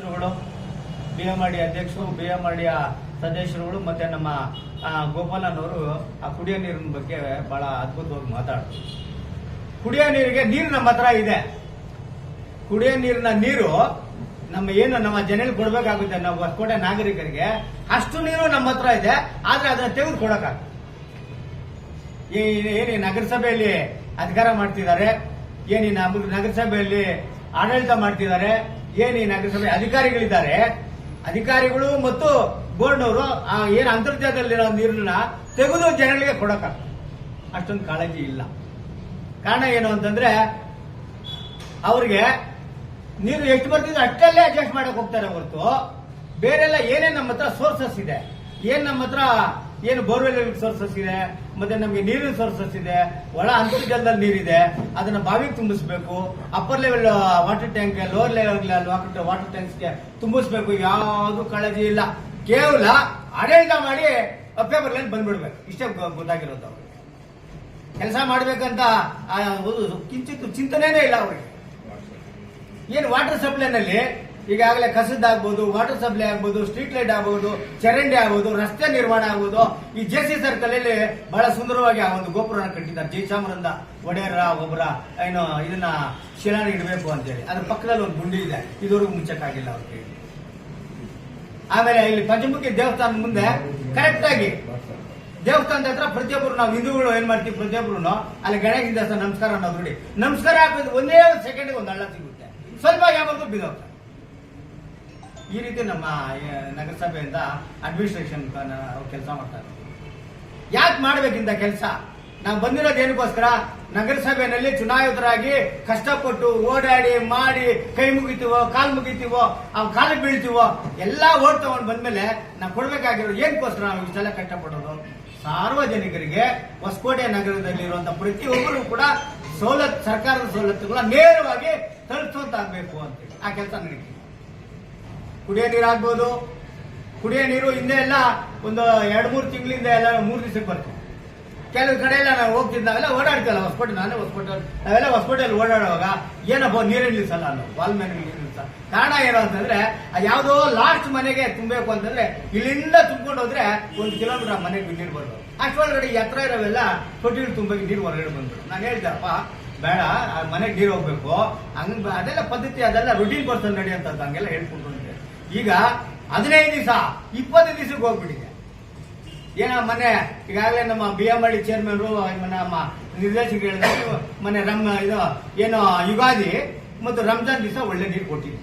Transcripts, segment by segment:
ಸದಸ್ಯರುಗಳು B M R D ಅಧ್ಯಕ್ಷರು B M R ಡಿಯ ಸದಸ್ಯರುಗಳು ಮತ್ತೆ ನಮ್ಮ ಗೋಪಾಲನವರು ಆ ಕುಡಿಯೋ ನೀರಿನ ಬಗ್ಗೆ ಬಹಳ ಅದ್ಭುತವಾಗಿ ಮಾತಾಡಿದ್ರು ಕುಡಿಯೋ ನೀರಿಗೆ ನೀರು ನಮ್ಮ ಹತ್ರ ಇದೆ. ಕುಡಿಯೋ ನೀರಿನ ನೀರು ನಮ್ಮ ಏನು ನಮ್ಮ ಜನರಿಗೆ ಕೊಡಬೇಕಾಗುತ್ತೆ, ನಾವು ಹೊಸಕೋಟೆ ನಾಗರಿಕರಿಗೆ, ಅಷ್ಟು ನೀರು ನಮ್ಮ ಹತ್ರ ಇದೆ, ಆದ್ರೆ ಅದನ್ನ ತೆಗೆದು ಕೊಡಕ್ಕಾಗ ಏನಿ ನಗರಸಭೆಯಲ್ಲಿ ಅಧಿಕಾರ ಮಾಡ್ತಿದ್ದಾರೆ, ಏನಿ ಈ ನಗರಸಭೆಯಲ್ಲಿ ಆಡಳಿತ ಮಾಡ್ತಿದ್ದಾರೆ ಏನು ಈ ನಗರಸಭೆ ಅಧಿಕಾರಿಗಳಿದ್ದಾರೆ, ಅಧಿಕಾರಿಗಳು ಮತ್ತು ಬೋರ್ಡ್ನವರು ಆ ಏನು ಅಂತರ್ಜಾಲದಲ್ಲಿರೋ ನೀರನ್ನ ತೆಗೆದು ಜನಗಳಿಗೆ ಕೊಡಕ ಅಷ್ಟೊಂದು ಕಾಳಜಿ ಇಲ್ಲ. ಕಾರಣ ಏನು ಅಂತಂದ್ರೆ, ಅವ್ರಿಗೆ ನೀರು ಎಷ್ಟು ಬರ್ತಿದ್ರು ಅಷ್ಟಲ್ಲೇ ಅಡ್ಜಸ್ಟ್ ಮಾಡಕ್ ಹೋಗ್ತಾರೆ ಹೊರತು, ಬೇರೆಲ್ಲ ಏನೇನ್ ನಮ್ಮ ಹತ್ರ ಸೋರ್ಸಸ್ ಇದೆ, ಏನ್ ನಮ್ಮ ಹತ್ರ ಏನು ಬೋರ್ವೆಲ್ ಸೋರ್ಸಸ್ ಇದೆ ಮತ್ತೆ ನಮಗೆ ನೀರಿನ ಸೋರ್ಸಸ್ ಇದೆ ಒಳ ಅಂತರ್ಜಲದಲ್ಲಿ ನೀರಿದೆ, ಅದನ್ನ ಬಾವಿಗೆ ತುಂಬಿಸ್ಬೇಕು upper level water tank lower level water ಟ್ಯಾಂಕ್ಸ್ಗೆ ತುಂಬಿಸ್ಬೇಕು, ಯಾವುದು ಕಾಳಜಿ ಇಲ್ಲ. ಕೇವಲ ಆಡಳಿತ ಮಾಡಿ ಪೇಪರ್ನಲ್ಲಿ ಬಂದ್ಬಿಡ್ಬೇಕು. ಇಷ್ಟೇ ಗೊತ್ತಾಗಿರೋದು ಅವ್ರಿಗೆ. ಕೆಲಸ ಮಾಡ್ಬೇಕಂತ ಕಿಂಚಿತ್ತು ಚಿಂತನೆನೇ ಇಲ್ಲ ಅವ್ರಿಗೆ. ಏನು ವಾಟರ್ ಸಪ್ಲೈನಲ್ಲಿ ಈಗಾಗಲೇ ಕಸದ್ದಾಗ್ಬೋದು ವಾಟರ್ ಸಪ್ಲೈ ಆಗ್ಬೋದು ಸ್ಟ್ರೀಟ್ ಲೈಟ್ ಆಗ್ಬೋದು, ಚರಂಡಿ ಆಗ್ಬೋದು, ರಸ್ತೆ ನಿರ್ಮಾಣ ಆಗ್ಬೋದು, ಈ ಜೆ ಸಿ ಸರ್ಕಲ್ ಅಲ್ಲಿ ಬಹಳ ಸುಂದರವಾಗಿ ಆ ಒಂದು ಗೋಪುರನ ಕಟ್ಟಿದ್ದಾರೆ. ಜಯಚಾಮರಂದ ಒಡೆಯರ, ಒಬ್ಬರ, ಏನು, ಇದನ್ನ ಶಿಲಾನ ಇಡಬೇಕು ಅಂತೇಳಿ. ಅದ್ರ ಪಕ್ಕದಲ್ಲಿ ಒಂದು ಗುಂಡಿ ಇದೆ. ಇದುವರೆಗೂ ಮುಚ್ಚಕ್ಕಾಗಿಲ್ಲ ಅವ್ರಿಗೆ. ಆಮೇಲೆ ಇಲ್ಲಿ ಪಂಚಮುಖಿ ದೇವಸ್ಥಾನದ ಮುಂದೆ ಕರೆಕ್ಟ್ ಆಗಿ ದೇವಸ್ಥಾನದ ಹತ್ರ ಪ್ರತಿಯೊಬ್ಬರು ನಾವು ಹಿಂದೂಗಳು ಏನ್ ಮಾಡ್ತೀವಿ? ಪ್ರತಿಯೊಬ್ಬರು ಅಲ್ಲಿ ಗಣೇಶ ದೇವಸ್ಥಾನ ನಮಸ್ಕಾರ ಅನ್ನೋದು ನೋಡಿ. ನಮಸ್ಕಾರ ಹಾಕಿದ್ರೆ ಒಂದೇ ಒಂದು ಸೆಕೆಂಡ್ಗೆ ಒಂದು ಹಳ್ಳ ಸಿಗುತ್ತೆ. ಸ್ವಲ್ಪ ಯಾವಾಗ ಬಿದ್ದೋಗ್ತಾರೆ. ಈ ರೀತಿ ನಮ್ಮ ನಗರಸಭೆಯಿಂದ ಅಡ್ಮಿನಿಸ್ಟ್ರೇಷನ್ ಕೆಲಸ ಮಾಡ್ತಾರೆ. ಯಾಕೆ ಮಾಡ್ಬೇಕಿಂತ ಕೆಲಸ? ನಾವು ಬಂದಿರೋದು ಏನಕ್ಕೋಸ್ಕರ? ನಗರಸಭೆಯಲ್ಲಿ ಚುನಾಯಿತರಾಗಿ ಕಷ್ಟಪಟ್ಟು ಓಡಾಡಿ, ಮಾಡಿ, ಕೈ ಮುಗಿತೀವೋ, ಕಾಲು ಮುಗಿತೀವೋ, ಆ ಕಾಲು ಬೀಳ್ತೀವೋ, ಎಲ್ಲಾ ಓಟ್ ತಗೊಂಡು ಬಂದ್ಮೇಲೆ ನಾವು ಕೊಡ್ಬೇಕಾಗಿರೋ ಏನಕ್ಕೋಸ್ಕರ ನಾವು ಇಷ್ಟೆಲ್ಲ ಕಷ್ಟಪಡೋದು? ಸಾರ್ವಜನಿಕರಿಗೆ ಹೊಸಕೋಟೆ ನಗರದಲ್ಲಿರುವಂತಹ ಪ್ರತಿಯೊಬ್ಬರು ಕೂಡ ಸವಲತ್ತು, ಸರ್ಕಾರದ ಸವಲತ್ತುಗಳ ನೇರವಾಗಿ ತಲುಪಿಸುವಂತಾಗಬೇಕು ಅಂತ ಆ ಕೆಲಸ ನಡೀತೀವಿ ಕುಡಿಯೋ ನೀರು ಆಗ್ಬೋದು. ಕುಡಿಯೋ ನೀರು ಹಿಂದೆ ಎಲ್ಲ ಒಂದು ಎರಡು, ಮೂರು ತಿಂಗಳಿಂದ ಎಲ್ಲ ಮೂರು ದಿವಸಕ್ಕೆ ಬರ್ತೀವಿ ಕೆಲವು ಕಡೆ ಎಲ್ಲ ನಾವು ಹೋಗ್ತಿದ್ದ ನಾವೆಲ್ಲ ಓಡಾಡ್ತೀವಲ್ಲ ಹೊಸಕೋಟೆ ನಾನೇ ಹೊಸಕೋಟೆ ನಾವೆಲ್ಲ ಹೊಸಕೋಟೆಯಲ್ಲಿ ಓಡಾಡುವಾಗ ಏನಪ್ಪ ನೀರೇ ನಿಲ್ಲಿಸಲ್ಲ ನಾವು ಬಾಲ್ ಮೇಲೆ ನಿಲ್ಲಿಸ ಕಾರಣ ಏನು ಅಂತಂದ್ರೆ ಯಾವುದೋ ಲಾಸ್ಟ್ ಮನೆಗೆ ತುಂಬಬೇಕು ಅಂತಂದ್ರೆ, ಇಲ್ಲಿಂದ ತುಂಬಿಕೊಂಡು ಹೋದ್ರೆ ಒಂದು ಕಿಲೋಮೀಟರ್ ಮನೆಗೆ ನೀರು ಬರೋದು ಅಷ್ಟೊಳಗಡೆ ಈ ಹತ್ರ ಇರೋವೆಲ್ಲ ತೊಟ್ಟಿಗಳು ತುಂಬಿ ನೀರು ಹೊರಗಡೆ ಬಂದ್ರು ನಾನು ಹೇಳ್ದಪ್ಪ ಬೇಡ, ಆ ಮನೆಗೆ ನೀರು ಹೋಗ್ಬೇಕು. ಹಂಗ ಅದೆಲ್ಲ ಪದ್ಧತಿ, ಅದೆಲ್ಲ ರುಟೀನ್ ಪರ್ಸನ್ ನಡೆಯುವಂಥದ್ದು ಹಂಗೆಲ್ಲ ಹೇಳ್ಕೊಂಡು. ಈಗ ಹದಿನೈದು ದಿವಸ, ಇಪ್ಪತ್ತು ದಿವಸಕ್ಕೆ ಹೋಗ್ಬಿಟ್ಟಿದೆ. ಏನ ಮೊನ್ನೆ ಈಗಾಗಲೇ ನಮ್ಮ ಬಿ ಎಂ ಹಳ್ಳಿ ಚೇರ್ಮನ್ ನಮ್ಮ ನಿರ್ದೇಶಕ ಹೇಳಿದ್ರು, ಮೊನ್ನೆ ರಮ್ ಇದು ಏನು ಯುಗಾದಿ ಮತ್ತು ರಂಜಾನ್ ದಿವಸ ಒಳ್ಳೆ ನೀರು ಕೊಟ್ಟಿದ್ದೆ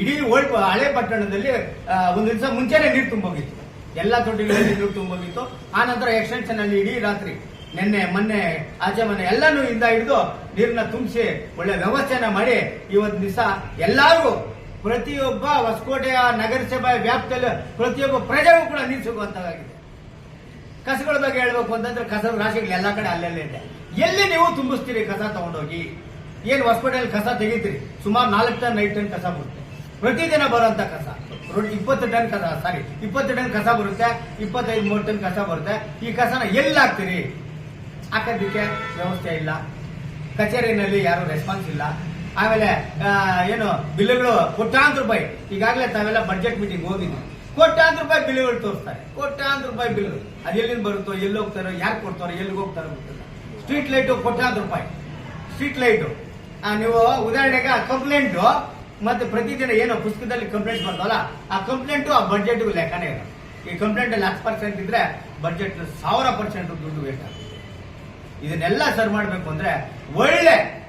ಇಡೀ ಓಲ್ಡ್ ಹಳೆ ಪಟ್ಟಣದಲ್ಲಿ ಒಂದು ದಿವಸ ಮುಂಚೆನೆ ನೀರು ತುಂಬೋಗಿತ್ತು. ಎಲ್ಲ ತೊಟ್ಟಿಗಳಲ್ಲಿ ನೀರು ತುಂಬೋಗಿತ್ತು. ಆ ನಂತರ ಎಕ್ಸ್ಟೆನ್ಷನ್ ಅಲ್ಲಿ ಇಡೀ ರಾತ್ರಿ, ನಿನ್ನೆ, ಮೊನ್ನೆ, ಆಚೆ ಮನೆ ಎಲ್ಲಾನು ಇಂದ ಹಿಡಿದು ನೀರನ್ನ ತುಂಬಿಸಿ ಒಳ್ಳೆ ವ್ಯವಸ್ಥೆನ ಮಾಡಿ ಇವತ್ತು ದಿವಸ ಎಲ್ಲಾರು ಪ್ರತಿಯೊಬ್ಬ ಹೊಸಕೋಟೆಯ ನಗರಸಭೆ ವ್ಯಾಪ್ತಿಯಲ್ಲಿ ಪ್ರತಿಯೊಬ್ಬ ಪ್ರಜೆಗೂ ಕೂಡ ನೀರು ಕಸಗಳ ಬಗ್ಗೆ ಹೇಳ್ಬೇಕು ಅಂತಂದ್ರೆ ಕಸ ರಾಶಿಗಳು ಎಲ್ಲ ಕಡೆ ಅಲ್ಲಲ್ಲೇ ಇದೆ. ಎಲ್ಲಿ ನೀವು ತುಂಬಿಸ್ತೀರಿ ಕಸ ತಗೊಂಡೋಗಿ? ಏನು ಹೊಸಕೋಟೆಯಲ್ಲಿ ಕಸ ತೆಗಿತೀರಿ? ಸುಮಾರು ನಾಲ್ಕು ಟನ್, ಐದು ಟನ್ ಕಸ ಬರುತ್ತೆ. ಪ್ರತಿದಿನ ಬರುವಂತ ಕಸ. ಇಪ್ಪತ್ತು ಟನ್ ಕಸ ಸಾರಿ ಇಪ್ಪತ್ತು ಟನ್ ಕಸ ಬರುತ್ತೆ, ಇಪ್ಪತ್ತೈದು ಮೂರು ಟನ್ ಕಸ ಬರುತ್ತೆ. ಈ ಕಸನ ಎಲ್ಲಿ ಹಾಕ್ತೀರಿ? ಹಾಕೋದಕ್ಕೆ ವ್ಯವಸ್ಥೆ ಇಲ್ಲ. ಕಚೇರಿನಲ್ಲಿ ಯಾರು ರೆಸ್ಪಾನ್ಸ್ ಇಲ್ಲ. ಆಮೇಲೆ ಆ, ಏನು ಬಿಲ್ಗಳು ಕೋಟ್ಯಾಂತರ ರೂಪಾಯಿ. ಈಗಾಗಲೇ ತಾವೆಲ್ಲ ಬಜೆಟ್ ಮೀಟಿಂಗ್ ಹೋಗಿದ್ವಿ. ಕೋಟ್ಯಾಂತರ ರೂಪಾಯಿ ಬಿಲ್ಗಳು ತೋರಿಸ್ತಾರೆ. ಕೋಟ್ಯಾಂತರ ರೂಪಾಯಿ ಬಿಲ್ಗಳು. ಅದು ಎಲ್ಲಿಂದ ಬರುತ್ತೋ ಎಲ್ಲಿ ಹೋಗ್ತಾರೋ ಯಾರು ಕೊಡ್ತಾರೋ ಎಲ್ಲಿಗೆ ಹೋಗ್ತಾರೋ ಗೊತ್ತಿಲ್ಲ. ಸ್ಟ್ರೀಟ್ ಲೈಟು ಕೋಟ್ಯಾಂತರ ರೂಪಾಯಿ. ಸ್ಟ್ರೀಟ್ ಲೈಟು ನೀವು ಉದಾಹರಣೆಗೆ ಕಂಪ್ಲೇಂಟು ಮತ್ತೆ ಪ್ರತಿದಿನ ಏನೋ ಪುಸ್ತಕದಲ್ಲಿ ಕಂಪ್ಲೇಂಟ್ ಬರ್ತಾವಲ್ಲ ಆ ಕಂಪ್ಲೇಂಟು ಆ ಬಡ್ಜೆಟ್ ಲೆಕ್ಕನೇ ಇಲ್ಲ. ಈ ಕಂಪ್ಲೇಂಟ್ ಅಲ್ಲಿ ಹತ್ತು ಪರ್ಸೆಂಟ್ ಇದ್ರೆ ಬಡ್ಜೆಟ್ ಸಾವಿರ ಪರ್ಸೆಂಟ್ ದುಡ್ಡು ವೇಸ್ಟ್ ಇದನ್ನೆಲ್ಲ ಸರ್ ಮಾಡಬೇಕು ಅಂದ್ರೆ ಒಳ್ಳೆ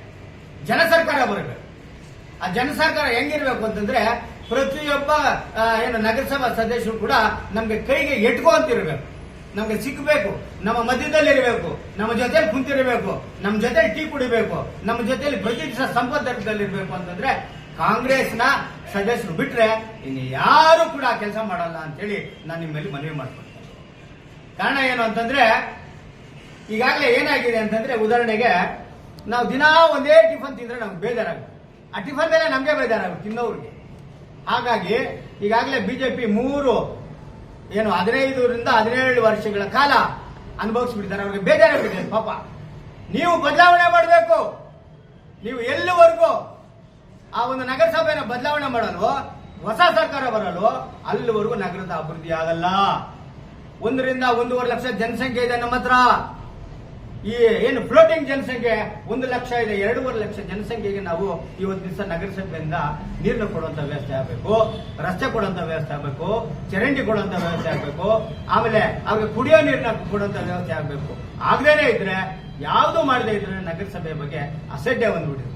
ಜನ ಸರ್ಕಾರ ಬರಬೇಕು. ಆ ಜನ ಸರ್ಕಾರ ಹೆಂಗಿರ್ಬೇಕು ಅಂತಂದ್ರೆ ಪ್ರತಿಯೊಬ್ಬ ಏನು ನಗರಸಭಾ ಸದಸ್ಯರು ಕೂಡ ನಮ್ಗೆ ಕೈಗೆ ಎಟ್ಕೊಂತಿರ್ಬೇಕು ನಮ್ಗೆ ಸಿಕ್ಕಬೇಕು ನಮ್ಮ ಮಧ್ಯದಲ್ಲಿ ಇರಬೇಕು ನಮ್ಮ ಜೊತೆಲಿ ಕುಂತಿರಬೇಕು. ನಮ್ಮ ಜೊತೆಲಿ ಟೀ ಕುಡಿಬೇಕು. ನಮ್ಮ ಜೊತೆಲಿ ಪ್ರತಿ ದಿವಸ ಸಂಪರ್ಕದಲ್ಲಿ ಇರಬೇಕು ಅಂತಂದ್ರೆ ಕಾಂಗ್ರೆಸ್ನ ಸದಸ್ಯರು ಬಿಟ್ರೆ ಇನ್ನು ಯಾರು ಕೂಡ ಕೆಲಸ ಮಾಡಲ್ಲ ಅಂತೇಳಿ ನಾನು ನಿಮ್ಮಲ್ಲಿ ಮನವಿ ಮಾಡ್ಕೊಳ್ತೇನೆ. ಕಾರಣ ಏನು ಅಂತಂದ್ರೆ ಈಗಾಗಲೇ ಏನಾಗಿದೆ ಅಂತಂದ್ರೆ ಉದಾಹರಣೆಗೆ ನಾವು ದಿನಾ ಒಂದೇ ಟಿಫನ್ ತಿಂದ್ರೆ ನಮ್ಗೆ ಬೇಜಾರಾಗುತ್ತೆ. ಆ ಟಿಫನ್ ಮೇಲೆ ನಮ್ಗೆ ಬೇಜಾರಾಗುತ್ತೆ ತಿನ್ನೋರಿಗೆ. ಹಾಗಾಗಿ ಈಗಾಗಲೇ ಬಿಜೆಪಿ ಮೂರು, ಏನು ಹದಿನೈದರಿಂದ ಹದಿನೇಳು ವರ್ಷಗಳ ಕಾಲ ಅನುಭವಿಸ್ಬಿಡ್ತಾರೆ ಅವ್ರಿಗೆ ಬೇಜಾರಾಗ್ಬಿಟ್ಟಿದೆ ಪಾಪ. ನೀವು ಬದಲಾವಣೆ ಮಾಡಬೇಕು. ನೀವು ಎಲ್ಲಿವರೆಗೂ ಆ ಒಂದು ನಗರಸಭೆನ ಬದಲಾವಣೆ ಮಾಡಲು ಹೊಸ ಸರ್ಕಾರ ಬರಲು ಅಲ್ಲಿವರೆಗೂ ನಗರದ ಅಭಿವೃದ್ಧಿ ಆಗಲ್ಲ. ಒಂದರಿಂದ ಒಂದೂವರೆ ಲಕ್ಷ ಜನಸಂಖ್ಯೆ ಇದೆ ನಮ್ಮ ಹತ್ರ. ಈ ಏನು ಫ್ಲೋಟಿಂಗ್ ಜನಸಂಖ್ಯೆ ಒಂದು ಲಕ್ಷ ಇದೆ, ಎರಡೂವರೆ ಲಕ್ಷ ಜನಸಂಖ್ಯೆಗೆ ನಾವು ಇವತ್ತು ದಿವಸ ನಗರಸಭೆಯಿಂದ ನೀರನ್ನು ಕೊಡುವಂತ ವ್ಯವಸ್ಥೆ ಆಗಬೇಕು, ರಸ್ತೆ ಕೊಡುವಂತ ವ್ಯವಸ್ಥೆ ಆಗಬೇಕು, ಚರಂಡಿ ಕೊಡುವಂತ ವ್ಯವಸ್ಥೆ ಆಗಬೇಕು, ಆಮೇಲೆ ಅವ್ರಿಗೆ ಕುಡಿಯೋ ನೀರನ್ನ ಕೊಡುವಂತ ವ್ಯವಸ್ಥೆ ಆಗಬೇಕು. ಆಗದೇನೆ ಇದ್ರೆ, ಯಾವುದು ಮಾಡದೇ ಇದ್ರೆ ನಗರಸಭೆ ಬಗ್ಗೆ ಅಸಡ್ಡೆ ಬಂದ್ಬಿಟ್ಟಿದೆ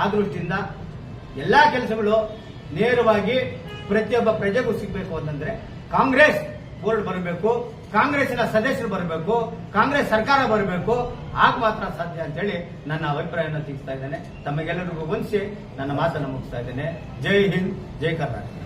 ಆ ದೃಷ್ಟಿಯಿಂದ ಎಲ್ಲಾ ಕೆಲಸಗಳು ನೇರವಾಗಿ ಪ್ರತಿಯೊಬ್ಬ ಪ್ರಜೆಗೂ ಸಿಗಬೇಕು ಅಂತಂದ್ರೆ ಕಾಂಗ್ರೆಸ್ ಬೋರ್ಡ್ ಬರಬೇಕು. ಕಾಂಗ್ರೆಸ್ಸಿನ ಸದಸ್ಯರು ಬರಬೇಕು, ಕಾಂಗ್ರೆಸ್ ಸರ್ಕಾರ ಬರಬೇಕು, ಆಗ ಮಾತ್ರ ಸಾಧ್ಯ ಅಂತ ಹೇಳಿ ನನ್ನ ಅಭಿಪ್ರಾಯವನ್ನು ತಿಳಿಸ್ತಾ ಇದ್ದೇನೆ. ತಮಗೆಲ್ಲರಿಗೂ ಹೊಂದಿಸಿ ನನ್ನ ಮಾತನ್ನು ಮುಗಿಸ್ತಾ ಇದ್ದೇನೆ. ಜೈ ಹಿಂದ್, ಜೈ ಕರ್ನಾಟಕ.